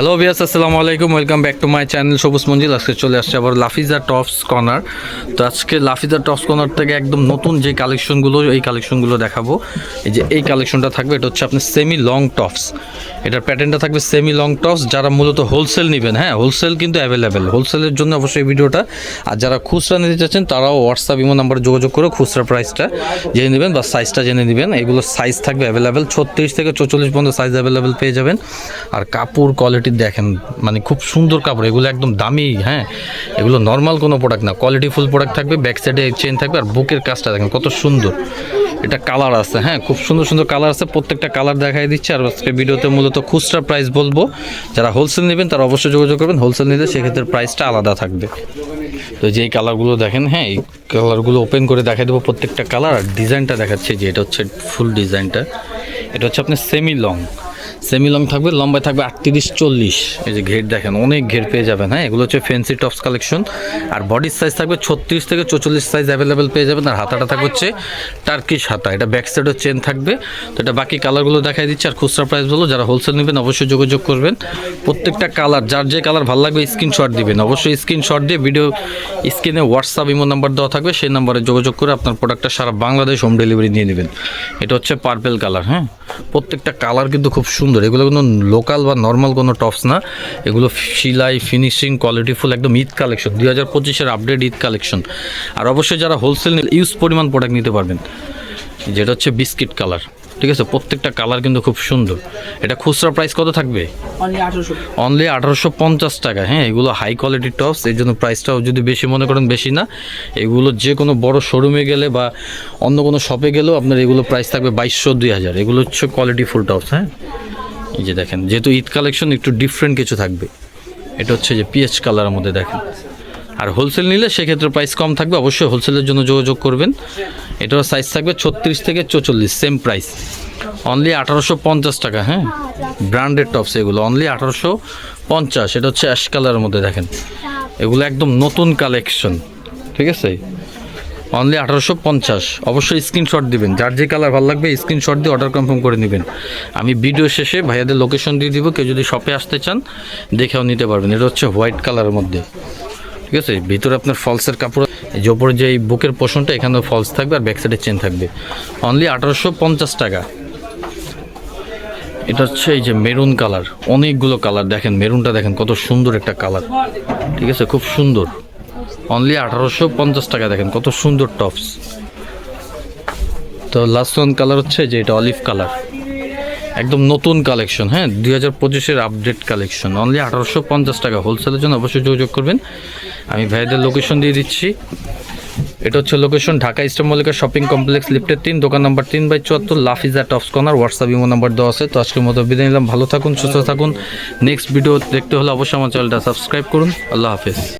Hello বিয়াস আসসালামু আলাইকুম। Welcome back to my channel Sabuj Manzil. আজকে চলে আসছে আবার লাফিজা টপস কর্নার তো আজকে লাফিজা টপস কর্নার থেকে একদম নতুন যে কালেকশনগুলো, এই কালেকশনগুলো দেখাবো। এই যে এই কালেকশনটা থাকবে, এটা হচ্ছে আপনার সেমি লং টপস এটার প্যাটার্নটা থাকবে সেমি লং টপস যারা মূলত হোলসেল নেবেন। হ্যাঁ হোলসেল কিন্তু অ্যাভেলেবেল হোলসেলের জন্য অবশ্যই ভিডিওটা। আর যারা খুচরা নিতে চাচ্ছেন, তারাও হোয়াটসঅ্যাপ ইমো নাম্বারে যোগাযোগ করে খুচরা প্রাইসটা জেনে নেবেন বা সাইজটা জেনে নেবেন। এগুলো সাইজ থাকবে অ্যাভেলেবেল ছত্রিশ থেকে চৌচল্লিশ পর্যন্ত সাইজ অ্যাভেলেবেল পেয়ে যাবেন। আর কাপড় কোয়ালিটি দেখেন মানে খুব সুন্দর কাপড়, এগুলো একদম দামি হ্যাঁ? এগুলো নর্মাল কোনো প্রোডাক্ট না কোয়ালিটি ফুল প্রোডাক্ট থাকবে ব্যাক সাইডে চেন থাকবে, আর বুকের কাজটা দেখেন কত সুন্দর। এটা কালার আছে হ্যাঁ? খুব সুন্দর সুন্দর কালার আছে, প্রত্যেকটা কালার দেখাই দিচ্ছে, আর আজকে ভিডিওতে মূলত খুচরা প্রাইস বলব। যারা হোলসেল নেবেন, তারা অবশ্যই যোগাযোগ করবেন হোলসেল নিলে সেক্ষেত্রে প্রাইসটা আলাদা থাকবে। তো যে কালারগুলো দেখেন হ্যাঁ এই কালারগুলো ওপেন করে দেখাই দেবো প্রত্যেকটা কালার আর ডিজাইনটা দেখাচ্ছে যে এটা হচ্ছে ফুল ডিজাইনটা এটা হচ্ছে আপনার সেমি লং সেমি লং থাকবে, লম্বায় থাকবে আটত্রিশ, চল্লিশ। এই যে ঘের দেখেন, অনেক ঘের পেয়ে যাবেন হ্যাঁ? এগুলো হচ্ছে ফ্যান্সি টপস কালেকশন আর বডির সাইজ থাকবে ছত্রিশ থেকে চৌচল্লিশ সাইজ অ্যাভেলেবেল পেয়ে যাবেন। আর হাতাটা থাকবে হচ্ছে টার্কিশ হাতা। এটা ব্যাক সাইডের চেন থাকবে। তো এটা বাকি কালারগুলো দেখাই দিচ্ছে। আর খুচরা প্রাইস বলো, যারা হোলসেল নেবেন অবশ্যই যোগাযোগ করবেন। প্রত্যেকটা কালার যার যে কালার ভালো লাগবে স্ক্রিনশট দিবেন। অবশ্যই স্ক্রিনশট দিয়ে ভিডিও স্ক্রিনে হোয়াটসঅ্যাপ ইমো নাম্বার দেওয়া থাকবে। সেই নাম্বারে যোগাযোগ করে আপনার প্রোডাক্টটা সারা বাংলাদেশ হোম ডেলিভারি নিয়ে নেবেন। এটা হচ্ছে পার্পেল কালার হ্যাঁ? প্রত্যেকটা কালার কিন্তু খুব সুন্দর এগুলো কোনো লোকাল বা নর্মাল কোনো টপস না। এগুলো সিলাই ফিনিশিং কোয়ালিটিফুল একদম ঈদ কালেকশন দুই হাজার পঁচিশের আপডেট ঈদ কালেকশন আর অবশ্যই যারা হোলসেল ইউজ পরিমাণ প্রোডাক্ট নিতে পারবেন। যেটা হচ্ছে বিস্কিট কালার ঠিক আছে? প্রত্যেকটা কালার কিন্তু খুব সুন্দর। এটা খুচরা প্রাইস কত থাকবে? অনলি আঠারোশো। পঞ্চাশ টাকা। হ্যাঁ এগুলো হাই কোয়ালিটির টপস এর জন্য প্রাইসটাও যদি বেশি মনে করেন বেশি না। এগুলো যে কোনো বড় শোরুমে গেলে বা অন্য কোনো শপে গেলেও আপনার এগুলো প্রাইস থাকবে বাইশশো দুই হাজার। এগুলো হচ্ছে কোয়ালিটি ফুল টপস হ্যাঁ? এই যে দেখেন, যেহেতু ঈদ কালেকশন একটু ডিফারেন্ট কিছু থাকবে। এটা হচ্ছে যে পিএইচ কালারের মধ্যে দেখেন। আর হোলসেল নিলে সেক্ষেত্রে প্রাইস কম থাকবে, অবশ্যই হোলসেলের জন্য যোগাযোগ করবেন। এটার সাইজ থাকবে ছত্রিশ থেকে চৌচল্লিশ সেম প্রাইস অনলি আঠারোশো পঞ্চাশ টাকা হ্যাঁ? ব্র্যান্ডেড টপস এগুলো অনলি আঠারোশো পঞ্চাশ। এটা হচ্ছে অ্যাশ কালারের মধ্যে দেখেন। এগুলো একদম নতুন কালেকশন ঠিক আছে? অনলি আঠারোশো পঞ্চাশ। অবশ্যই স্ক্রিনশট দিবেন। যার যে কালার ভালো লাগবে স্ক্রিনশট দিয়ে অর্ডার কনফার্ম করে নেবেন। আমি ভিডিও শেষে ভাইয়াদের লোকেশন দিয়ে দিব। কেউ যদি শপে আসতে চান, দেখেও নিতে পারবেন। এটা হচ্ছে হোয়াইট কালারের মধ্যে। ঠিক আছে? ভিতরে আপনার ফলসের কাপড় যে ওপরে যে এই বুকের পোষণটা, এখানেও ফলস থাকবে আর ব্যাক সাইডে চেন থাকবে। অনলি আঠারোশো পঞ্চাশ টাকা। এটা হচ্ছে এই যে মেরুন কালার অনেকগুলো কালার দেখেন। মেরুনটা দেখেন কত সুন্দর একটা কালার ঠিক আছে? খুব সুন্দর। অনলি আঠারোশো পঞ্চাশ টাকা দেখেন, কত সুন্দর টপস তো লাস্ট ওয়ান কালার হচ্ছে যে এটা অলিভ কালার একদম নতুন কালেকশন হ্যাঁ দুই হাজার পঁচিশের আপডেট কালেকশন অনলি আঠারোশো পঞ্চাশ টাকা। হোলসেলের জন্য অবশ্যই যোগাযোগ করবেন। আমি ভাইদের লোকেশন দিয়ে দিচ্ছি। এটা হচ্ছে location Dhaka Eastern Mallika shopping complex, লিফটের তিন, দোকান নাম্বার তিন বাই চুয়াত্তর, Lafiza tops corner WhatsApp imo number দেওয়া আছে। তো আজকের মতো বিদায় নিলাম। ভালো থাকুন, সুস্থ থাকুন। নেক্সট ভিডিও দেখতে হলে অবশ্যই আমার চ্যানেলটা সাবস্ক্রাইব করুন। আল্লাহ হাফেজ।